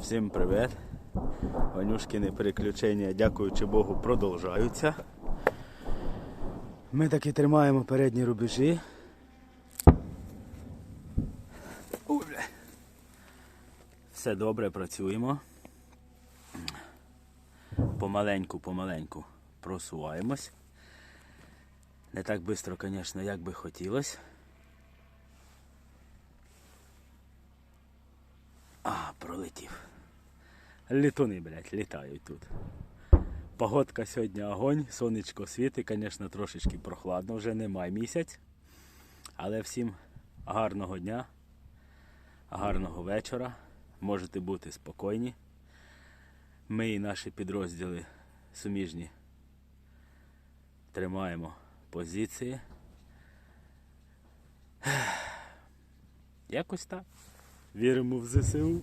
Всім привіт. Ванюшкини переключення, дякуючи Богу, продовжуються. Ми таки тримаємо передні рубежі. Все добре, працюємо. Помаленьку, помаленьку просуваємось. Не так швидко, звісно, як би хотілося. А. Літуни, блядь, літають тут. Погодка сьогодні огонь, сонечко світить, звісно, трошечки прохладно, вже немає місяць. Але всім гарного дня, гарного вечора. Можете бути спокійні. Ми і наші підрозділи суміжні тримаємо позиції. Якось так. Віримо в ЗСУ.